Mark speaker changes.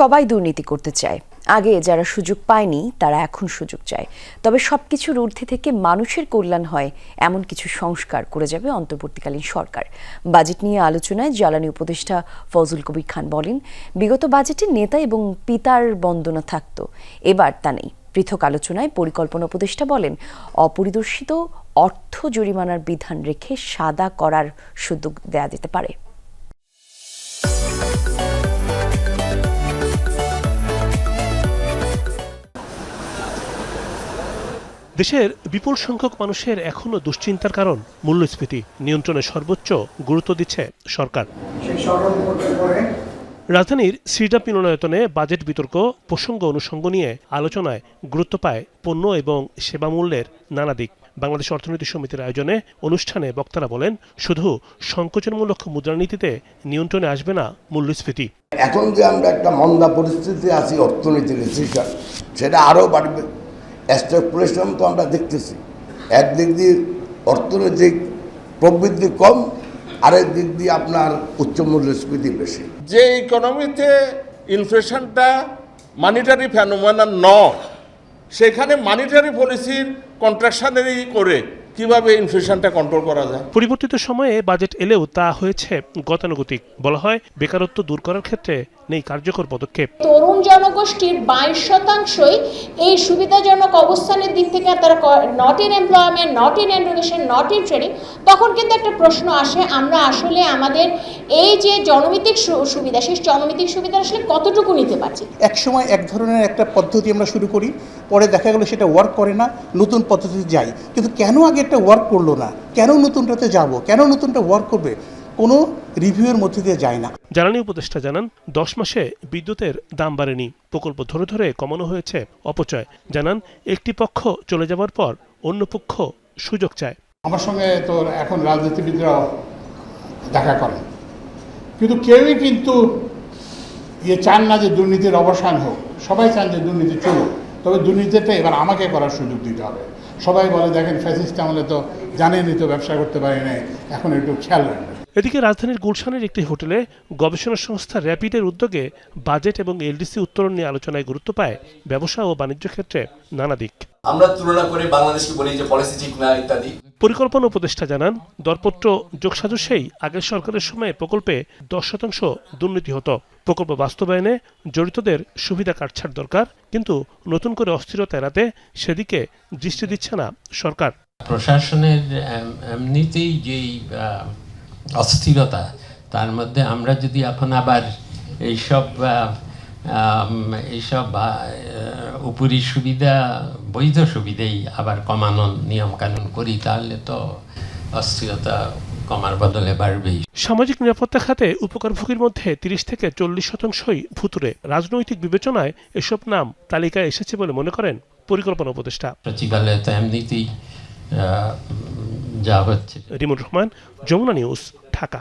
Speaker 1: সবাই দুর্নীতি করতে চায়। আগে যারা সুযোগ পায়নি, তারা এখন সুযোগ চায়। তবে সবকিছুর ঊর্ধ্বে থেকে মানুষের কল্যাণ হয়, এমন কিছু সংস্কার করে যাবে অন্তর্বর্তীকালীন সরকার। বাজেট নিয়ে আলোচনায় জ্বালানি উপদেষ্টা ফজল কবির খান বলেন, বিগত বাজেটে নেতা এবং পিতার বন্দনা থাকত, এবার তা নেই। পৃথক আলোচনায় পরিকল্পনা উপদেষ্টা বলেন, অপরিদর্শিত অর্থ জরিমানার বিধান রেখে সাদা করার সুযোগ দেয়া যেতে পারে।
Speaker 2: দেশের বিপুল সংখ্যক মানুষের এখনও দুশ্চিন্তার কারণ মূল্যস্ফীতি নিয়ন্ত্রণে সর্বোচ্চ গুরুত্ব দিচ্ছে সরকার। রাজধানীর সিডাপ মিলনায়তনে বাজেট বিতর্ক প্রসঙ্গ অনুষঙ্গ নিয়ে আলোচনায় গুরুত্ব পায় পণ্য এবং সেবা মূল্যের নানা দিক। বাংলাদেশ অর্থনীতি সমিতির আয়োজনে অনুষ্ঠানে বক্তারা বলেন শুধু সংকোচনমূলক মুদ্রানীতিতে নিয়ন্ত্রণে আসবে না মূল্যস্ফীতি।
Speaker 3: এখন যে আমরা একটা মন্দা পরিস্থিতি আছি অর্থনীতির সেটা আরও বাড়বে। স্ট্যাকুলেশন তো আমরা দেখতেছি। একদিক দিয়ে অর্থনৈতিক প্রবৃদ্ধি কম আরেক দিক দিয়ে আপনার উচ্চ মূল্যস্ফীতি বেশি।
Speaker 4: যে ইকোনমিতে ইনফ্লেশনটা মানিটারি ফ্যানোমেনা ন সেখানে মানিটারি পলিসির কন্ট্রাকশনারি করে কীভাবে ইনফ্লেশনটা কন্ট্রোল করা যায়?
Speaker 2: পরিবর্তিত সময়ে বাজেট এলেও তা হয়েছে গতানুগতিক। বলা হয় বেকারত্ব দূর করার ক্ষেত্রে নেই কার্যকর পদক্ষেপ।
Speaker 5: তরুণ জনগোষ্ঠীর বাইশ শতাংশই এই সুবিধাজনক অবস্থানের দিক থেকে তারা not in employment not in education not in training তখন কিন্তু একটা প্রশ্ন আসে আমরা আসলে আমাদের এই যে জনমিতিক সুবিধা সেই জনমিতিক সুবিধা আসলে কতটুকু নিতে পারছি?
Speaker 6: এক সময় এক ধরনের একটা পদ্ধতি আমরা শুরু করি পরে দেখা গেলো সেটা ওয়ার্ক করে না নতুন পদ্ধতিতে যাই। কিন্তু কেন আগে একটা ওয়ার্ক করল না? কেন নতুনটাতে যাব? কেন নতুনটা ওয়ার্ক করবে? কোনো রিভিউয়ের মধ্যে দিয়ে যায় না।
Speaker 2: জ্বালানি উপদেষ্টা জানান দশ মাসে বিদ্যুতের দাম বাড়েনি। প্রকল্প ধরে ধরে কমানো হয়েছে অপচয়। জানান একটি পক্ষ চলে যাওয়ার পর অন্য পক্ষ সুযোগ চায়।
Speaker 7: আমার সঙ্গে তো এখন রাজনীতিবিদরা দেখা করেন কিন্তু কেউই কিন্তু ইয়ে চান না যে দুর্নীতির অবসান হোক। সবাই চান যে দুর্নীতি চলুক। তবে দুর্নীতিটা এবার আমাকে করার সুযোগ দিতে হবে। সবাই বলে দেখেন ফ্যাসিস্ট আমলে তো জানেনই তো ব্যবসা করতে পারি নাই। এখন একটু খেয়াল রাখবেন
Speaker 2: এদিকে রাজধানীর গুলশানের একটি হোটেলে গবেষণা সংস্থা র্যাপিডের উদ্যোগে বাজেট এবং এলডিসি উত্তরণ নিয়ে আলোচনায় গুরুত্ব পায় ব্যবসা ও বাণিজ্য ক্ষেত্রে নানা দিক।
Speaker 8: আমরা তুলনা করে বাংলাদেশকে বলি যে পলিসি ঠিক না ইত্যাদি।
Speaker 2: পরিকল্পনা উপদেষ্টা জানান দরপত্র যোগসাজশেই আগের সরকারের সময়ে প্রকল্পে দশ শতাংশ দুর্নীতি হতো। প্রকল্প বাস্তবায়নে জড়িতদের সুবিধা কাটছাড় দরকার কিন্তু নতুন করে অস্থিরতা এড়াতে সেদিকে দৃষ্টি দিচ্ছে না সরকার।
Speaker 9: প্রশাসনের এম- এমনিতেই যেই অস্থিরতা। তার মধ্যে আমরা যদি এখন আবার এইসব এইসব উপরি সুবিধা বৈধ সুবিধাই আবার কমানোর নিয়ম কানুন করি তাহলে তো অস্থিরতা কমার বদলে বাড়বেই।
Speaker 2: সামাজিক নিরাপত্তা খাতে উপকারভোগীর মধ্যে তিরিশ থেকে চল্লিশ শতাংশই ভুতুরে রাজনৈতিক বিবেচনায় এসব নাম তালিকায় এসেছে বলে মনে করেন পরিকল্পনা উপদেষ্টা।
Speaker 9: সচিবালয়ে তো এমনিতেই যা হচ্ছে।
Speaker 2: রিমন রহমান যমুনা নিউজ ঢাকা।